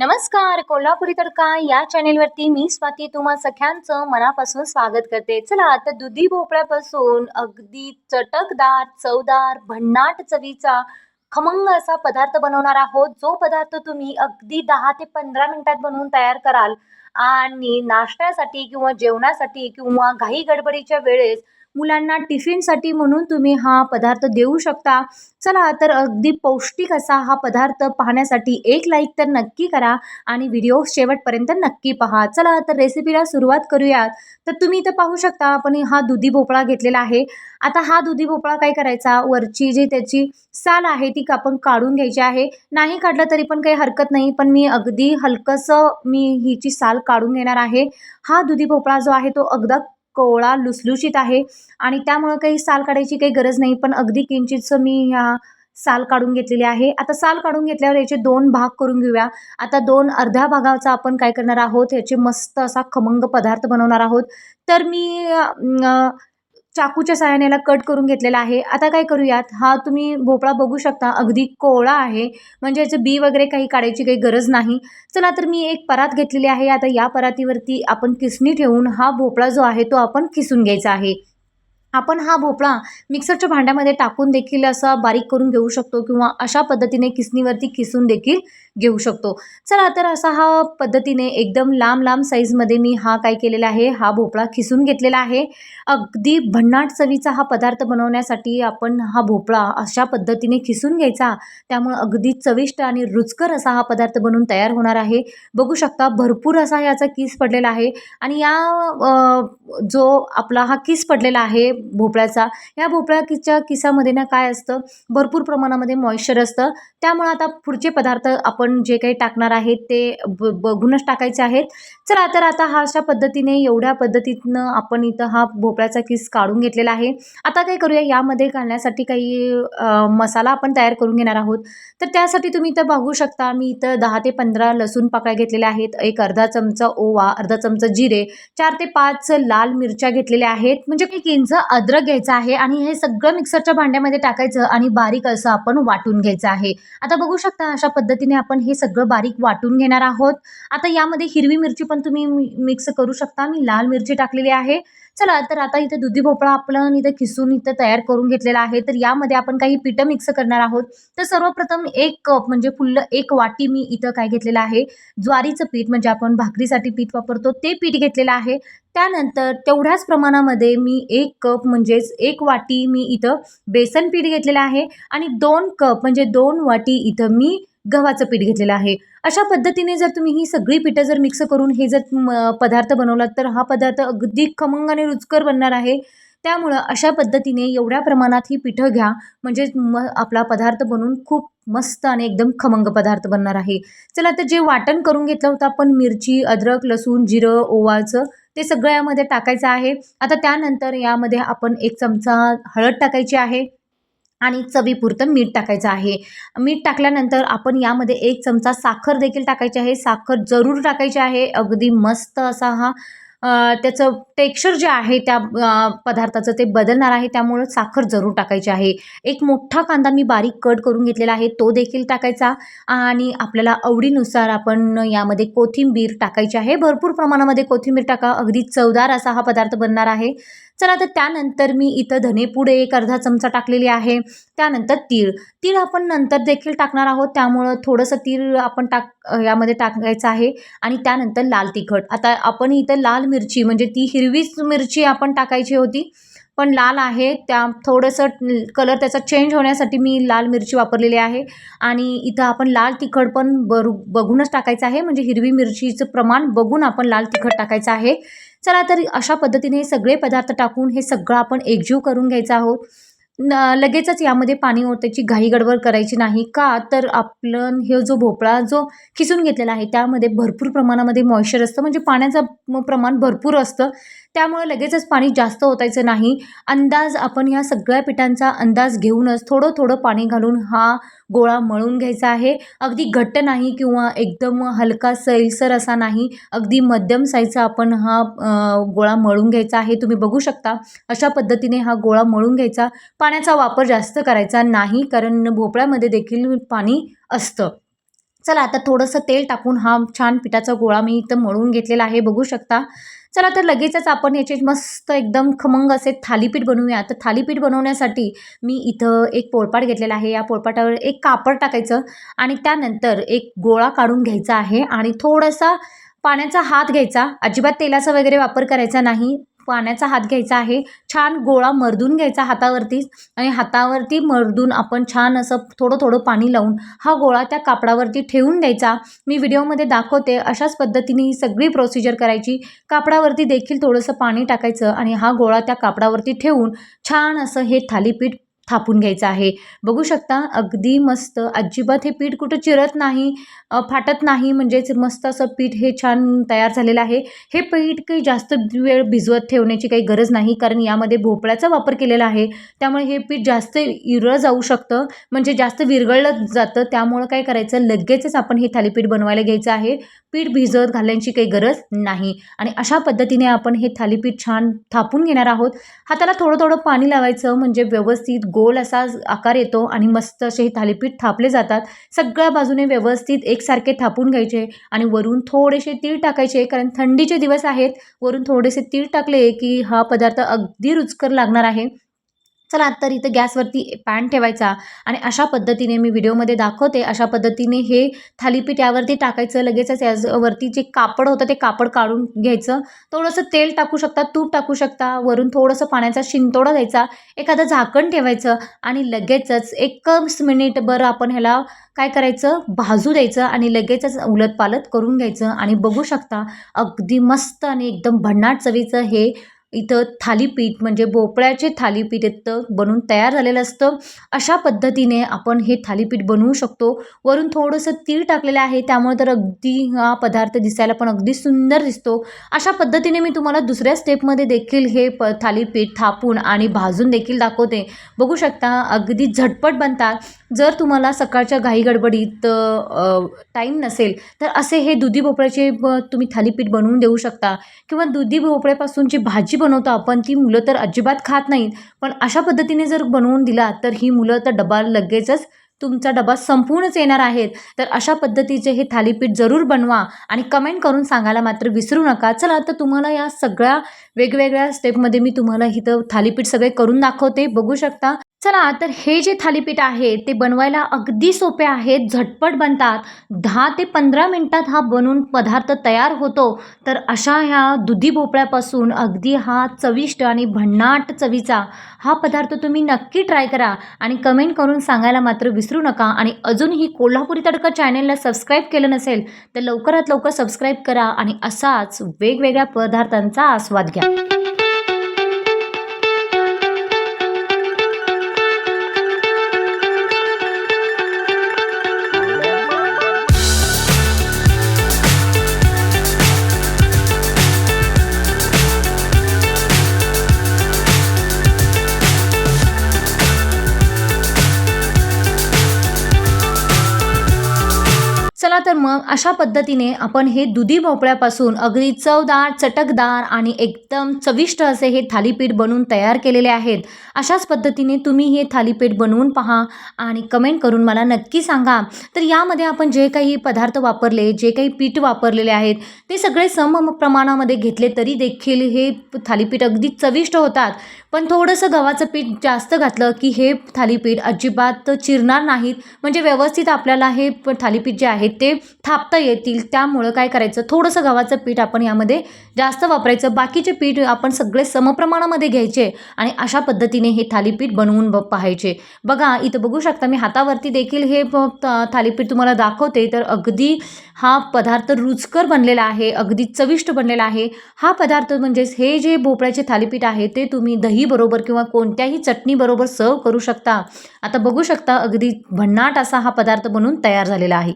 नमस्कार कोल्हापुरी तडका या चॅनेलवरती मी स्वाती तुम्हा सख्यांचं मनापासून स्वागत करते. चला आता दुधी भोपळ्यापासून अगदी चटकदार चवदार भन्नाट चवीचा खमंग असा पदार्थ बनवणार आहोत जो पदार्थ तुम्ही अगदी दहा ते पंधरा मिनिटात बनवून तयार कराल. आणि नाश्त्यासाठी किंवा जेवणासाठी किंवा घाई गडबडीच्या वेळेस मुलांना टिफिनसाठी म्हणून तुम्ही हा पदार्थ देऊ शकता. चला तर अगदी पौष्टिक असा हा पदार्थ पाहण्यासाठी एक लाईक तर नक्की करा आणि व्हिडिओ शेवटपर्यंत नक्की पहा. चला तर रेसिपीला सुरुवात करूयात. तर तुम्ही इथं पाहू शकता आपण हा दुधी भोपळा घेतलेला आहे. आता हा दुधी भोपळा काय करायचा? वरची जी त्याची साल आहे ती आपण काढून घ्यायची आहे. नाही काढलं तरी पण काही हरकत नाही पण मी अगदी हलकंसं मी हिची साल काढून घेणार आहे. हा दुधी भोपळा जो आहे तो अगदा कोवळा लुसलुशीत आहे. आणि त्यामुळं काही साल काढायची काही गरज नाही पण अगदी किंचितचं मी ह्या साल काढून घेतलेली आहे. आता साल काढून घेतल्यावर याचे दोन भाग करून घेऊया. आता दोन अर्ध्या भागाचा आपण काय करणार आहोत? याचे मस्त असा खमंग पदार्थ बनवणार आहोत. तर मी चाकूच्या सहाय्याने याला कट करून घेतलेला आहे. आता काय करूयात? हा तुम्ही भोपळा बघू शकता. अगदी कोवळा आहे. म्हणजे याचं बी वगैरे काही काढायची काही गरज नाही. चला तर मी एक परात घेतलेली आहे. आता या परातीवरती आपण किसणी ठेवून हा भोपळा जो आहे तो आपण किसून घ्यायचा आहे. आपण हा भोपळा मिक्सरच्या भांड्यामध्ये टाकून देखील असा बारीक करून घेऊ शकतो किंवा अशा पद्धतीने किसणीवरती किसून देखील घेऊ शकतो. चला तर असा हा पद्धतीने एकदम लांब लांब साईजमध्ये मी हा काय केलेला आहे हा भोपळा खिसून घेतलेला आहे. अगदी भन्नाट चवीचा हा पदार्थ बनवण्यासाठी आपण हा भोपळा अशा पद्धतीने खिसून घ्यायचा. त्यामुळं अगदी चविष्ट आणि रुचकर असा हा पदार्थ बनवून तयार होणार आहे. बघू शकता भरपूर असा याचा किस पडलेला आहे. आणि या जो आपला हा किस पडलेला आहे भोपळ्याचा. या भोपळ्याच्या किसामध्ये ना काय असतं? भरपूर प्रमाणामध्ये मॉइश्चर असतं. त्यामुळं आता पुढचे पदार्थ आपण जे काही टाकणार आहेत ते ब बघूनच टाकायचे आहेत. चला तर आता हा अशा पद्धतीने एवढ्या पद्धतीनं आपण इथं हा भोपळ्याचा किस काढून घेतलेला आहे. आता काय करूया? यामध्ये घालण्यासाठी काही मसाला आपण तयार करून घेणार आहोत. तर त्यासाठी तुम्ही इथं बघू शकता मी इथं दहा ते पंधरा लसूण पाकळ्या घेतलेल्या आहेत एक अर्धा चमचा ओवा अर्धा चमचा जिरे चार ते पाच लाल मिरच्या घेतलेल्या आहेत. म्हणजे एक इंच अद्रक घ्यायचं आहे आणि हे सगळं मिक्सरच्या भांड्यामध्ये टाकायचं आणि बारीक असं आपण वाटून घ्यायचं आहे. आता बघू शकता अशा पद्धतीने आपण हे सगळं बारीक वाटून घेणार आहोत. आता यामध्ये हिरवी मिरची पण तुम्ही मिक्स करू शकता. मी लाल मिरची टाकलेली आहे. चला तर आता इथं दुधी भोपळा आपण इथं खिसून इथं तयार करून घेतलेला आहे. तर यामध्ये आपण काही पिठं मिक्स करणार आहोत. तर सर्वप्रथम एक कप म्हणजे फुल्ल एक वाटी मी इथं काय घेतलेलं आहे. ज्वारीचं पीठ म्हणजे आपण भाकरीसाठी पीठ वापरतो ते पीठ घेतलेलं आहे. त्यानंतर तेवढ्याच प्रमाणामध्ये मी एक कप म्हणजेच एक वाटी मी इथं बेसन पीठ घेतलेलं आहे. आणि दोन कप म्हणजे दोन वाटी इथं मी गव्हाचं पीठ घेतलेलं आहे. अशा पद्धतीने जर तुम्ही ही सगळी पिठं जर मिक्स करून हे जर म, पदार्थ बनवलात तर हा पदार्थ अगदी खमंग आणि रुचकर बनणार आहे. त्यामुळं अशा पद्धतीने एवढ्या प्रमाणात ही पिठं घ्या. म्हणजे म आपला पदार्थ बनवून खूप मस्त आणि एकदम खमंग पदार्थ बनणार आहे. चला तर जे वाटण करून घेतलं होतं आपण मिरची अद्रक लसूण जिरं ओवाचं ते सगळं यामध्ये टाकायचं आहे. आता त्यानंतर यामध्ये आपण एक चमचा हळद टाकायची आहे. आणि चवीपुरतं मीठ टाकायचं आहे. मीठ टाकल्यानंतर आपण यामध्ये एक चमचा साखर देखील टाकायची आहे. साखर जरूर टाकायची आहे. अगदी मस्त असा हा त्याचं टेक्स्चर जे आहे त्या पदार्थाचं ते बदलणार आहे. त्यामुळं साखर जरूर टाकायची आहे. एक मोठा कांदा मी बारीक कट करून घेतलेला आहे. तो देखील टाकायचा. आणि आपल्याला आवडीनुसार आपण यामध्ये कोथिंबीर टाकायची आहे. भरपूर प्रमाणामध्ये कोथिंबीर टाका. अगदी चवदार असा हा पदार्थ बनणार आहे. चला तर त्यानंतर मी इथं धनेपुडे एक अर्धा चमचा टाकलेली आहे. त्यानंतर तीळ. तीळ आपण नंतर देखील टाकणार आहोत. त्यामुळं थोडंसं तीळ आपण टाक यामध्ये टाकायचं आहे. आणि त्यानंतर लाल तिखट. आता आपण इथं लाल मिरची म्हणजे ती हिरवीच मिरची आपण टाकायची होती. पण लाल आहे. त्या थोडंसं कलर त्याचा चेंज होण्यासाठी मी लाल मिरची वापरलेली आहे. आणि इथं आपण लाल तिखट पण बरू बघूनच टाकायचं आहे. म्हणजे हिरवी मिरचीचं प्रमाण बघून आपण लाल तिखट टाकायचं आहे. चला तर अशा पद्धतीने हे सगळे पदार्थ टाकून हे सगळं आपण एकजीव करून घ्यायचं आहोत. न लगेचच यामध्ये पाणी ओतायची घाई गडबड करायची नाही का? तर आपलं हे जो भोपळा जो खिसून घेतलेला आहे त्यामध्ये भरपूर प्रमाणामध्ये मॉइश्चर असतं. म्हणजे पाण्याचं म- प्रमाण भरपूर असतं. त्यामुळे लगेचच पाणी जास्त ओतायचं नाही. अंदाज आपण ह्या सगळ्या पिठांचा अंदाज घेऊनच थोडं थोडं पाणी घालून हा गोळा मळून घ्यायचा आहे. अगदी घट्ट नाही किंवा एकदम हलका सैलसर असा नाही. अगदी मध्यम साईजचा आपण हा गोळा मळून घ्यायचा आहे. तुम्ही बघू शकता अशा पद्धतीने हा गोळा मळून घ्यायचा. पाण्याचा वापर जास्त करायचा नाही कारण भोपळ्यामध्ये देखील पाणी असतं. चला आता थोडंसं तेल टाकून हा छान पिठाचा गोळा मी इथं मळून घेतलेला आहे बघू शकता. चला तर लगेचच आपण याचे मस्त एकदम खमंग असे थालीपीठ बनवूया. तर थालीपीठ बनवण्यासाठी मी इथं एक पोळपाट घेतलेला आहे. या पोळपाटावर एक कापड टाकायचं आणि त्यानंतर एक गोळा काढून घ्यायचा आहे आणि थोडासा पाण्याचा हात घ्यायचा. अजिबात तेलाचा वगैरे वापर करायचा नाही. पाण्याचा हात घ्यायचा आहे. छान गोळा मर्दून घ्यायचा हातावरतीच आणि हातावरती मर्दून आपण छान असं थोडं थोडं पाणी लावून हा गोळा त्या कापडावरती ठेवून द्यायचा. मी व्हिडिओमध्ये दाखवते अशाच पद्धतीने ही सगळी प्रोसिजर करायची. कापडावरती देखील थोडंसं पाणी टाकायचं आणि हा गोळा त्या कापडावरती ठेवून छान असं हे थालीपीठ थापून घ्यायचं आहे. बघू शकता अगदी मस्त. अजिबात हे पीठ कुठं चिरत नाही फाटत नाही म्हणजेच मस्त असं पीठ हे छान तयार झालेलं आहे. हे पीठ काही जास्त वेळ भिजवत ठेवण्याची काही गरज नाही कारण यामध्ये भोपळ्याचा वापर केलेला आहे. त्यामुळे हे पीठ जास्त इरळ जाऊ शकतं म्हणजे जास्त विरगळलं जातं. त्यामुळं काय करायचं लगेचच आपण हे थालीपीठ बनवायला घ्यायचं आहे. पीठ भिजत घालण्याची काही गरज नाही. आणि अशा पद्धतीने आपण हे थालीपीठ छान थापून घेणार आहोत. हाताला थोडं थोडं पाणी लावायचं म्हणजे व्यवस्थित गो गोल असा आकार येतो आणि मस्त असे हे थालीपीठ थापले जातात. सगळ्या बाजूने व्यवस्थित एकसारखे थापून घ्यायचे आणि वरून थोडेसे तीळ टाकायचे कारण थंडीचे दिवस आहेत. वरून थोडेसे तीळ टाकले की हा पदार्थ अगदी रुचकर लागणार आहे. चला तर इथं गॅसवरती पॅन ठेवायचा आणि अशा पद्धतीने मी व्हिडिओमध्ये दाखवते. अशा पद्धतीने हे थालीपीठ यावरती टाकायचं. लगेचच यावरती जे कापड होतं ते कापड काढून घ्यायचं. थोडंसं तेल टाकू शकता तूप टाकू शकता. वरून थोडंसं पाण्याचा शिंतोडा द्यायचा. एखादं झाकण ठेवायचं आणि लगेचच एकच मिनिटभर आपण ह्याला काय करायचं? भाजू द्यायचं आणि लगेचच उलट पालत करून घ्यायचं. आणि बघू शकता अगदी मस्त आणि एकदम भन्नाट चवीचं हे इथं थालीपीठ म्हणजे भोपळ्याचे थालीपीठ इथं बनून तयार झालेलं असतं. अशा पद्धतीने आपण हे थालीपीठ बनवू शकतो. वरून थोडंसं तीळ टाकलेलं आहे. त्यामुळे तर अगदी हा पदार्थ दिसायला पण अगदी सुंदर दिसतो. अशा पद्धतीने मी तुम्हाला दुसऱ्या स्टेपमध्ये देखील हे प थालीपीठ थापून आणि भाजून देखील दाखवते. बघू शकता अगदी झटपट बनतात. जर तुम्हाला सकाळच्या घाई गडबडीत टाईम नसेल तर असे हे दुधी भोपळ्याचे तुम्ही थालीपीठ बनवून देऊ शकता. किंवा दुधी भोपळ्यापासून जी भाजी बनवतो आपण ती मुलं तर अजिबात खात नाहीत. पण अशा पद्धतीने जर बनवून दिला तर ही मुलं तर डबा लगेचच तुमचा डबा संपूर्णच येणार आहेत. तर अशा पद्धतीचे हे थालीपीठ जरूर बनवा आणि कमेंट करून सांगायला मात्र विसरू नका. चला तर तुम्हाला या सगळ्या वेगवेगळ्या स्टेपमध्ये मी तुम्हाला इथं थालीपीठ सगळे करून दाखवते. बघू शकता चला तर हे जे थालीपीठ आहे ते बनवायला अगदी सोपे आहेत झटपट बनतात. दहा ते पंधरा मिनटात हा बनवून पदार्थ तयार होतो. तर अशा ह्या दुधी भोपळ्यापासून अगदी हा चविष्ट आणि भन्नाट चवीचा हा पदार्थ तुम्ही नक्की ट्राय करा आणि कमेंट करून सांगायला मात्र विसरू नका. आणि अजूनही कोल्हापुरी तडका चॅनेलला सबस्क्राईब केलं नसेल तर लवकरात लवकर सबस्क्राईब करा आणि असाच वेगवेगळ्या पदार्थांचा आस्वाद घ्या. तर मग अशा पद्धतीने आपण हे दुधी भोपळ्यापासून अगदी चवदार चटकदार आणि एकदम चविष्ट असे हे थालीपीठ बनवून तयार केलेले आहेत. अशाच पद्धतीने तुम्ही हे थालीपीठ बनवून पहा आणि कमेंट करून मला नक्की सांगा. तर यामध्ये आपण जे काही पदार्थ वापरले जे काही पीठ वापरलेले आहेत ते सगळे सम प्रमाणामध्ये घेतले तरी देखील हे थालीपीठ अगदी चविष्ट होतात. पण थोडंसं गव्हाचं पीठ जास्त घातलं की हे थालीपीठ अजिबात चिरणार नाहीत. म्हणजे व्यवस्थित आपल्याला हे प- थालीपीठ जे आहे ते थापता येतील त्यामुळं काय करायचं? थोडंसं गव्हाचं पीठ आपण यामध्ये जास्त वापरायचं. बाकीचे पीठ आपण सगळे समप्रमाणामध्ये घ्यायचे आणि अशा पद्धतीने हे थालीपीठ बनवून ब पाहायचे. बघा इथं बघू शकता मी हातावरती देखील हे थालीपीठ तुम्हाला दाखवते. तर अगदी हा पदार्थ रुचकर बनलेला आहे अगदी चविष्ट बनलेला आहे. हा पदार्थ म्हणजेच हे जे भोपळ्याचे थालीपीठ आहे ते तुम्ही दहीबरोबर किंवा कोणत्याही चटणीबरोबर सर्व करू शकता. आता बघू शकता अगदी भन्नाट असा हा पदार्थ बनून तयार झालेला आहे.